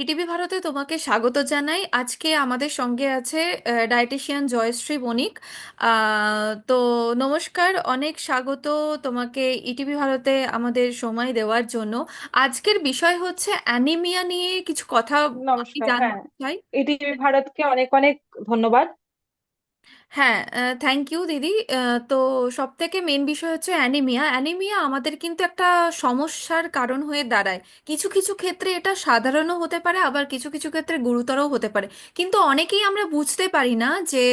ETV ভারতে তোমাকে স্বাগত জানাই। আজকে আমাদের সঙ্গে আছে ডায়েটিশিয়ান জয়শ্রী বণিক। আহ, তো নমস্কার অনেক স্বাগত তোমাকে ইটিভি ভারতে আমাদের সময় দেওয়ার জন্য। আজকের বিষয় হচ্ছে অ্যানিমিয়া নিয়ে কিছু কথা নমস্কার হ্যাঁ। জানতে চাই ইটিভি ভারতকে অনেক অনেক ধন্যবাদ। হ্যাঁ থ্যাংক ইউ দিদি। তো সব থেকে মেন বিষয় হচ্ছে অ্যানিমিয়া অ্যানিমিয়া আমাদের কিন্তু একটা সমস্যার কারণ হয়ে দাঁড়ায়। কিছু কিছু ক্ষেত্রে এটা সাধারণও হতে পারে, আবার কিছু কিছু ক্ষেত্রে গুরুতরও হতে পারে। কিন্তু অনেকেই আমরা বুঝতে পারি না যে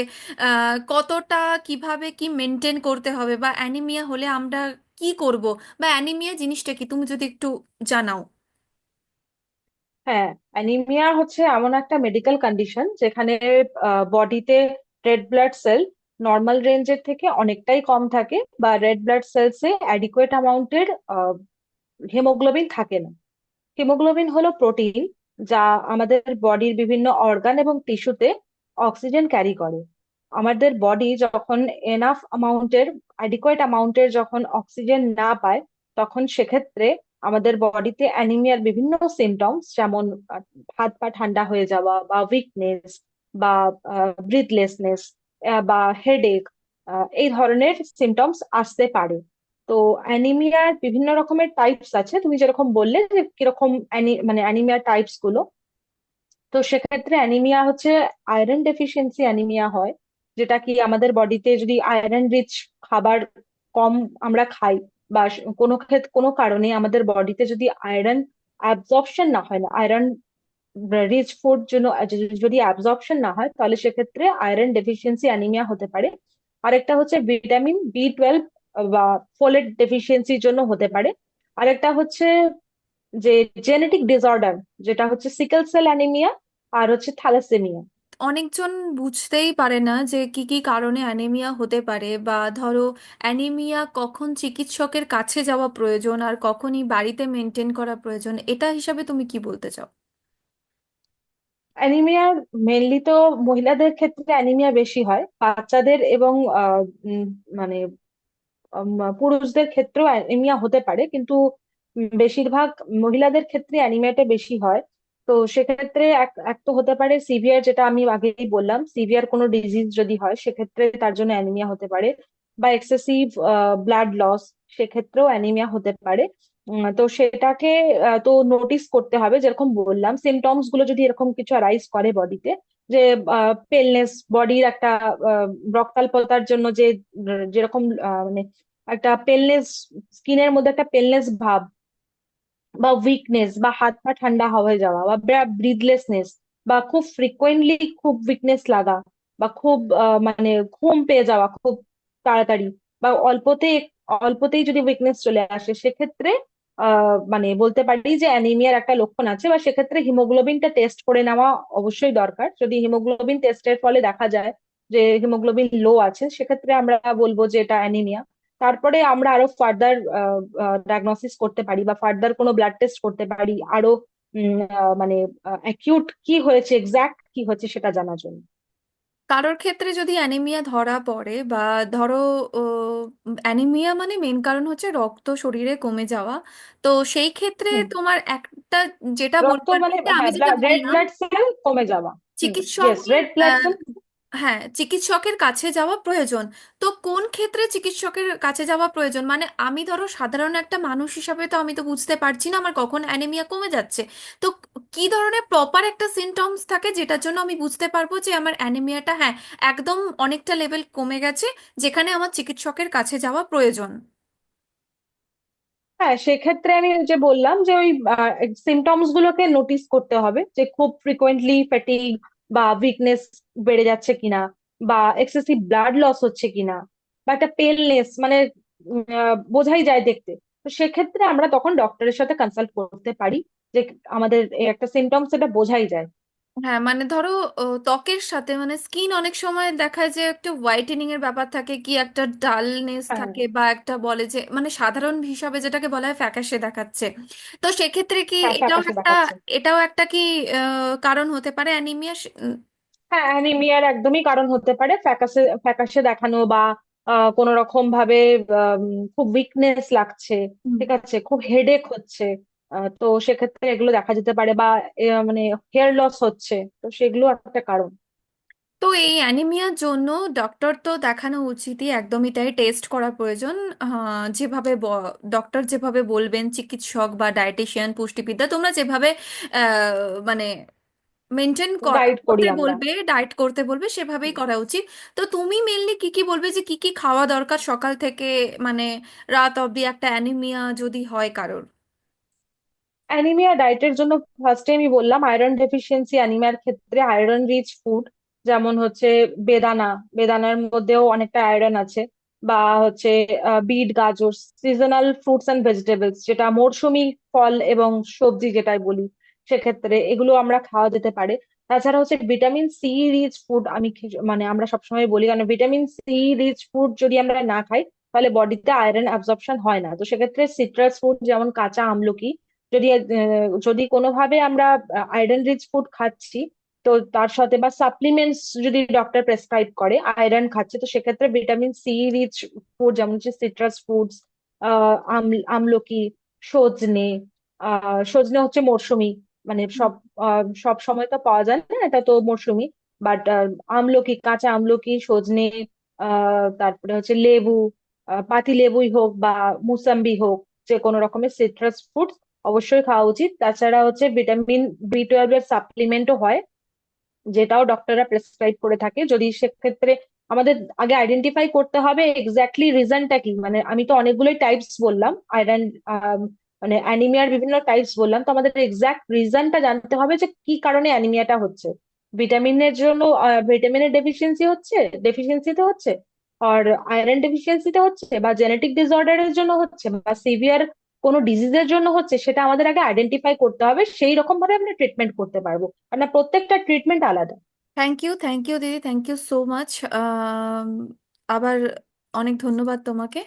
কতটা, কীভাবে, কি মেনটেন করতে হবে বা অ্যানিমিয়া হলে আমরা কি করব বা অ্যানিমিয়া জিনিসটা কি? তুমি যদি একটু জানাও। হ্যাঁ অ্যানিমিয়া হচ্ছে এমন একটা মেডিকেল কন্ডিশন যেখানে বডিতে রেড ব্লাড সেল নর্মাল রেঞ্জের থেকে অনেকটাই কম থাকে বা রেড ব্লাড সেলসে অ্যাডিকুয়েট অ্যামাউন্টের হিমোগ্লোবিন থাকে না। হিমোগ্লোবিন হলো প্রোটিন যা আমাদের বডির বিভিন্ন অর্গান এবং টিস্যুতে অক্সিজেন ক্যারি করে। আমাদের বডি যখন এনাফ অ্যামাউন্টের অ্যাডিকুয়েট অ্যামাউন্টের যখন অক্সিজেন না পায়, তখন সেক্ষেত্রে আমাদের বডিতে অ্যানিমিয়ার বিভিন্ন সিমটমস যেমন হাত পা ঠান্ডা হয়ে যাওয়া বা উইকনেস বা ব্রিথলেসনেস বা হেডেক এই ধরনের সিমটমস আসতে পারে। তো অ্যানিমিয়ার বিভিন্ন রকমের টাইপস আছে। তুমি যেরকম বললে যে কীরকম মানে অ্যানিমিয়ার টাইপসগুলো, তো সেক্ষেত্রে অ্যানিমিয়া হচ্ছে আয়রন ডেফিসিয়েন্সি অ্যানিমিয়া হয়, যেটা কি আমাদের বডিতে যদি আয়রন রিচ খাবার কম আমরা খাই বা কোনো ক্ষেত্রে কোনো কারণে আমাদের বডিতে যদি আয়রন অ্যাবজর্পশন না হয় না আয়রন রিচ ফুড জন্য যদি অ্যাবজর্পশন না হয়, তাহলে সেক্ষেত্রে আয়রন ডেফিসিয়েন্সি অ্যানিমিয়া হতে পারে। আরেকটা হচ্ছে ভিটামিন বি টুয়েলভ বা ফোলেট ডেফিসিয়েন্সির জন্য হতে পারে। আরেকটা হচ্ছে যে জেনেটিক ডিসঅর্ডার যেটা হচ্ছে সিকেল সেল অ্যানিমিয়া আর হচ্ছে থ্যালাসেমিয়া অনেকজন বুঝতেই পারে না যে কি কি কারণে অ্যানিমিয়া হতে পারে বা ধরো অ্যানিমিয়া কখন চিকিৎসকের কাছে যাওয়া প্রয়োজন আর কখনই বাড়িতে মেনটেন করা প্রয়োজন, এটা হিসাবে তুমি কি বলতে চাও? অ্যানিমিয়া মেনলি তো মহিলাদের ক্ষেত্রে অ্যানিমিয়া বেশি হয়। বাচ্চাদের এবং মানে পুরুষদের ক্ষেত্রেও অ্যানিমিয়া হতে পারে, কিন্তু বেশিরভাগ মহিলাদের ক্ষেত্রে অ্যানিমিয়াটা বেশি হয়। তো সেক্ষেত্রে এক এক তো হতে পারে সিভিয়ার যেটা আমি আগেই বললাম সিভিয়ার কোনো ডিজিজ যদি হয়, সেক্ষেত্রে তার জন্য অ্যানিমিয়া হতে পারে। বা এক্সেসিভ ব্লাড লস সেক্ষেত্রেও অ্যানিমিয়া হতে পারে। তো সেটাকে তো নোটিস করতে হবে, যেরকম বললাম সিমটমসগুলো যদি এরকম কিছু অ্যারাইজ করে বডিতে যে পেলনেস বডির একটা রক্তাল্পতার জন্য যে, যেরকম মানে একটা পেলনেস স্কিনের মধ্যে একটা পেলনেস ভাব বা উইকনেস বা হাত পা ঠান্ডা হয়ে যাওয়া বা ব্রিথলেসনেস বা খুব ফ্রিকোয়েন্টলি খুব উইকনেস লাগা বা খুব মানে ঘুম পেয়ে যাওয়া খুব তাড়াতাড়ি বা অল্পতে অল্পতেই যদি উইকনেস চলে আসে, সেক্ষেত্রে মানে বলতে পারি যে অ্যানিমিয়ার একটা লক্ষণ আছে বা সেক্ষেত্রে হিমোগ্লোবিনটা টেস্ট করে নেওয়া অবশ্যই দরকার। যদি হিমোগ্লোবিন টেস্টের ফলে দেখা যায় যে হিমোগ্লোবিন লো আছে, সেক্ষেত্রে আমরা বলব যে এটা অ্যানিমিয়া তারপরে আমরা আরও ফার্দার ডায়াগনোসিস করতে পারি বা ফার্দার কোনো ব্লাড টেস্ট করতে পারি। আরও মানে অ্যাকিউট কি হয়েছে এক্সাক্ট কি হয়েছে সেটা জানার জন্য। কারোর ক্ষেত্রে যদি অ্যানিমিয়া ধরা পড়ে বা ধরো অ্যানিমিয়া মানে মেন কারণ হচ্ছে রক্ত শরীরে কমে যাওয়া। তো সেই ক্ষেত্রে হুম। তোমার একটা যেটা রক্ত পারি মানে আমি হ্যাঁ যেটা রেড বললাম ব্লাড সেল কমে যাওয়া। হুম ইয়েস চিকিৎসকের রেড ব্লাড আহ, সেল হ্যাঁ চিকিৎসকের কাছে যাওয়া প্রয়োজন। তো কোন ক্ষেত্রে চিকিৎসকের কাছে যাওয়া প্রয়োজন? মানে আমি ধরো সাধারণ একটা মানুষ হিসাবে তো আমি তো বুঝতে পারছি না, আমার কখন অ্যানিমিয়া কমে যাচ্ছে। তো কি ধরনের প্রপার একটা সিমটমস থাকে যেটার জন্য আমি বুঝতে পারব যে আমার অ্যানিমিয়াটা হ্যাঁ একদম অনেকটা লেভেল কমে গেছে, যেখানে আমার চিকিৎসকের কাছে যাওয়া প্রয়োজন? হ্যাঁ সেক্ষেত্রে আমি যে বললাম যে ওই সিমটমস গুলোকে নোটিস করতে হবে যে খুব ফ্রিকোয়েন্টলি ফ্যাটিগ বা উইকনেস বেড়ে যাচ্ছে কিনা বা এক্সেসিভ ব্লাড লস হচ্ছে কিনা বা একটা পেলনেস মানে বোঝাই যায় দেখতে। তো সেক্ষেত্রে আমরা তখন ডক্টরের সাথে কনসাল্ট করতে পারি যে আমাদের একটা সিমটমস এটা বোঝাই যায়। হ্যাঁ মানে ধরো ও, ত্বকের সাথে মানে স্কিন অনেক সময় দেখায় যে একটা হোয়াইটেনিং এর ব্যাপার থাকে কি একটা ডালনেস হ্যাঁ থাকে বা একটা বলে যে মানে সাধারণ হিসাবে যেটাকে বলা হয় ফ্যাকাশে দেখাচ্ছে। তো সেক্ষেত্রে কি হ্যাঁ এটাও ফ্যাকাশে একটা দেখাচ্ছে। এটাও একটা কি আহ, কারণ হতে পারে অ্যানিমিয়া হ্যাঁ অ্যানিমিয়ার একদমই কারণ হতে পারে ফ্যাকাশে ফ্যাকাশে দেখানো বা কোনো রকম ভাবে আম, খুব উইকনেস লাগছে ঠিক আছে? খুব হেডেক হচ্ছে। তো সেক্ষেত্রে এগুলো দেখা যেতে পারে বা মানে হেয়ার লস হচ্ছে তো সেগুলো একটা কারণ। তো এই অ্যানিমিয়ার জন্য ডক্টর তো দেখানো উচিতই একদমই তাই টেস্ট করা প্রয়োজন। যেভাবে ডক্টর যেভাবে বলবেন চিকিৎসক বা ডায়েটিশিয়ান পুষ্টিবিদ্যা তোমরা যেভাবে মানে মেনটেন গাইড করি করতে আমরা। বলবে ডায়েট করতে বলবে সেভাবেই করা উচিত। তো তুমি মেনলি কি কি বলবে যে কি কি খাওয়া দরকার সকাল থেকে মানে রাত অবধি একটা অ্যানিমিয়া যদি হয় কারোর? অ্যানিমিয়া ডায়েটের জন্য ফার্স্টে আমি বললাম আয়রন ডেফিসিয়েন্সি অ্যানিমিয়ার ক্ষেত্রে আয়রন রিচ ফুড যেমন হচ্ছে বেদানা, বেদানার মধ্যেও অনেকটা আয়রন আছে বা হচ্ছে বিট গাজর সিজনাল ফ্রুটস অ্যান্ড ভেজিটেবলস যেটা মরশুমি, ফল এবং সবজি যেটাই বলি সেক্ষেত্রে এগুলো আমরা খাওয়া যেতে পারে। তাছাড়া হচ্ছে ভিটামিন সি রিচ ফুড আমি মানে আমরা সবসময় বলি কারণ ভিটামিন সি রিচ ফুড যদি আমরা না খাই তাহলে বডিতে আয়রন অ্যাবজর্পশন হয় না। তো সেক্ষেত্রে সিট্রাস ফুড যেমন কাঁচা আমলকি যদি যদি কোনোভাবে আমরা আয়রন রিচ ফুড খাচ্ছি, তো তার সাথে বা সাপ্লিমেন্টস যদি ডক্টর প্রেসক্রাইব করে আয়রন খাচ্ছে, তো সেক্ষেত্রে ভিটামিন সি রিচ ফুড যেমন হচ্ছে সিট্রাস ফুডস আহ আমলকি, সজনে, আহ, সজনে হচ্ছে মরশুমি মানে সব সব সময় তো পাওয়া যায় না, এটা তো মরশুমি বাট আমলকি, কাঁচা আমলকি, সজনে তারপরে হচ্ছে লেবু পাতি লেবুই হোক বা মুসাম্বি হোক, যে কোনো রকমের সিট্রাস ফুড অবশ্যই খাওয়া উচিত। তাছাড়া হচ্ছে ভিটামিন বি টুয়েলভ এর সাপ্লিমেন্টও হয়, যেটাও ডক্টররা প্রেসক্রাইব করে থাকে। যদি সেক্ষেত্রে আমাদের আগে আইডেন্টিফাই করতে হবে এক্স্যাক্টলি রিজনটা কি। মানে আমি তো অনেকগুলোই টাইপস বললাম আয়রন মানে অ্যানিমিয়ার বিভিন্ন টাইপস বললাম। তো আমাদের এক্সাক্ট রিজনটা জানতে হবে যে কি কারণে অ্যানিমিয়াটা হচ্ছে। ভিটামিনের জন্য ভিটামিনের ডেফিসিয়েন্সি হচ্ছে ডেফিসিয়েন্সিতে হচ্ছে, আর আয়রন ডেফিসিয়েন্সিতে হচ্ছে, বা জেনেটিক ডিসঅর্ডারের জন্য হচ্ছে, বা সিভিয়ার কোনো ডিজিজের জন্য হচ্ছে সেটা আমাদের আগে আইডেন্টিফাই করতে হবে, সেই রকম ভাবে আমরা ট্রিটমেন্ট করতে পারব। কারণ প্রত্যেকটা ট্রিটমেন্ট আলাদা। থ্যাংক ইউ থ্যাংক ইউ দিদি থ্যাংক ইউ সো মাচ আবার অনেক ধন্যবাদ তোমাকে।